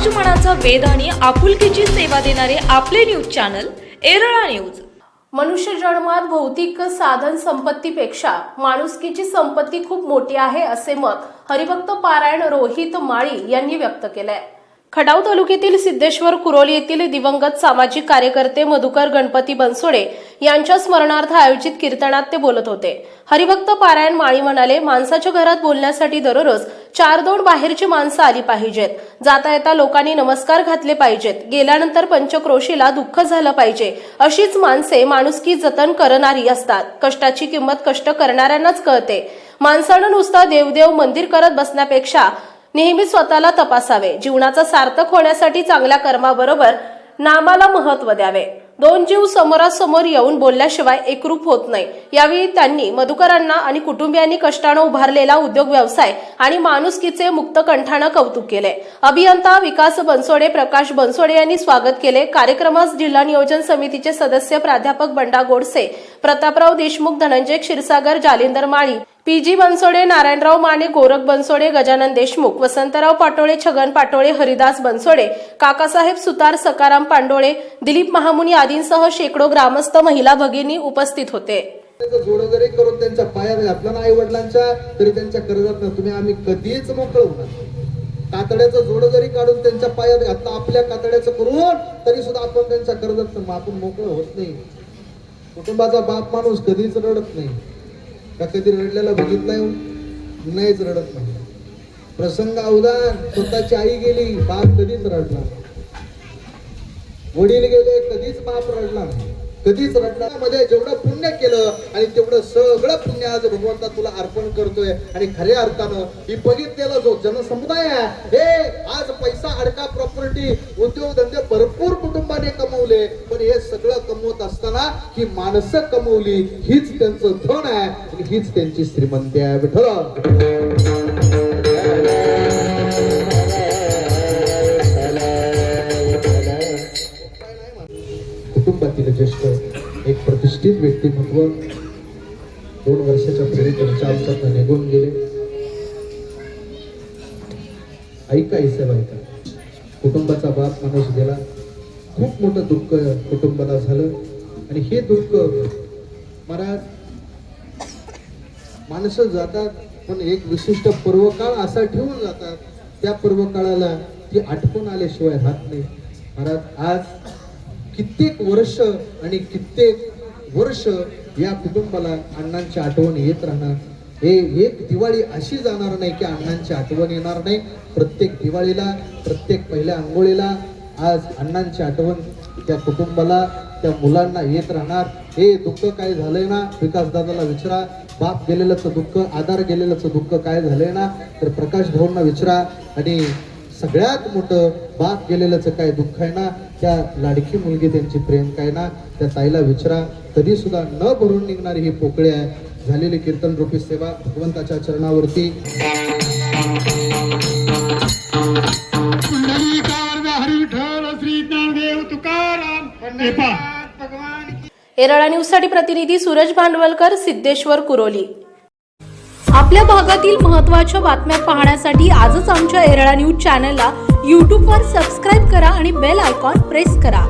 समाजमनाचा वेध आणि आपुलकीची सेवा देणारे आपले न्यूज चॅनल एरळा न्यूज. मनुष्य जन्मात भौतिक साधन संपत्तीपेक्षा माणुसकीची संपत्ती खूप मोठी आहे असे मत हरिभक्त पारायण रोहित माळी यांनी व्यक्त केलंय. खडाव तालुक्यातील सिद्धेश्वर कुरोली येथील दिवंगत सामाजिक कार्यकर्ते मधुकर गणपती बनसोडे यांच्या स्मरणार्थ आयोजित कीर्तनात ते बोलत होते. हरिभक्त पारायण माळी म्हणाले माणसाच्या घरात बोलण्यासाठी दररोज चार दोन बाहेरची माणसं आली पाहिजेत. जाता येता लोकांनी नमस्कार घातले पाहिजेत. गेल्यानंतर पंचक्रोशीला दुःख झालं पाहिजे. अशीच माणसे माणुसकी जतन करणारी असतात. कष्टाची किंमत कष्ट करणाऱ्यांनाच कळते. माणसानं नुसता देवदेव मंदिर करत बसण्यापेक्षा नेहमी स्वतःला तपासावे. जीवनाचा सार्थक होण्यासाठी चांगल्या कर्माबरोबर नामाला महत्त्व द्यावे. दोन जीव समोरासमोर येऊन बोलल्याशिवाय एकरूप होत नाही. यावेळी त्यांनी मधुकरांना आणि कुटुंबियांनी कष्टानं उभारलेला उद्योग व्यवसाय आणि माणुसकीचे मुक्त कंठानं कौतुक केले. अभियंता विकास बनसोडे प्रकाश बनसोडे यांनी स्वागत केले. कार्यक्रमास जिल्हा नियोजन समितीचे सदस्य प्राध्यापक बंडा गोडसे प्रतापराव देशमुख धनंजय क्षीरसागर जालिंदर माळी पी जी बनसोडे नारायणराव माने गोरख बनसोडे गजानन देशमुख वसंतराव पाटोळे छगन पाटोळे हरिदास बनसोडे काकासाहेब सुतार सकाराम पांडोळे दिलीप महामुनी आदींसह शेकडो ग्रामस्थ महिला भगिनी उपस्थित होते. त्याचं जरी करून त्यांच्या पायावर घातलं ना आई वडिलांच्या तरी त्यांच्या कर्जात तुम्ही आम्ही कधीच मोकळ होणार कातड्याचं जोड जरी काढून त्यांच्या पायात घातलं आपल्या कातड्याचं करून तरी सुद्धा आपण त्यांच्या कर्जात आपण मोकळं होत नाही. कुटुंबाचा बाप माणूस कधीच रडत नाही. का कधी रडलेला बघित हो? नाहीच रडत नाही. प्रसंग अवधान स्वतःची आई गेली बाप कधीच रडला वडील गेले कधीच बाप रडला कधीच रडला मध्ये जेवढं पुण्य केलं आणि तेवढं सगळं पुण्य आज भगवंता तुला अर्पण करतोय. आणि खऱ्या अर्थानं ही बघितलेला जो जनसमुदाय आहे हे आज पैसा अडका प्रॉपर्टी उद्योगधंदे भरपूर कुटुंबाने कमवले पण हे सगळं कमवत असताना ही माणसं कमवली हीच त्यांचं धन आहे आणि हीच त्यांची श्रीमंती आहे विठ्ठल. कुटुंबातील ज्येष्ठ एक प्रतिष्ठित व्यक्तिमत्व दोन वर्षाच्या पूर्वी त्यांच्या आमच्यात निघून गेले. ऐका इसेब ऐका. कुटुंबाचा बाप माणूस गेला. खूप मोठं दुःख कुटुंबाला झालं. आणि हे दुःख महाराज माणसं जातात पण एक विशिष्ट पर्वकाळ असा ठेवून जातात. त्या पर्वकाळाला ती आठवण आल्याशिवाय राहत नाही. महाराज आज कित्येक वर्ष आणि कित्येक वर्ष या कुटुंबाला अण्णांची आठवण येत राहणार. हे एक दिवाळी अशी जाणार नाही की अण्णांची आठवण येणार नाही. प्रत्येक दिवाळीला प्रत्येक पहिल्या आंघोळीला आज अण्णांची आठवण त्या कुटुंबाला त्या मुलांना येत राहणार. हे दुःख काय झालंय ना? विकास दादाला विचारा. बाप गेलेलंच दुःख आधार गेलेलंच दुःख काय झालंय ना? तर प्रकाश भाऊंना विचारा. आणि सगळ्यात मोठं बाप गेलेलंच काय दुःख आहे ना? त्या लाडकी मुलगी त्यांची प्रेम काय ना? त्या ताईला विचारा. तरी सुद्धा न भरून निघणारी ही पोकळी आहे. झालेली कीर्तन रूपी सेवा भगवंताच्या चरणावरती. भगवान एरळा न्यूजसाठी प्रतिनिधी सूरज भांडवलकर सिद्धेश्वर कुरोली. आपल्या भागातील महत्त्वाच्या बातम्या पाहण्यासाठी आजच आमच्या एरळा न्यूज चॅनलला यूट्यूबवर सबस्क्राईब करा आणि बेल आयकॉन प्रेस करा.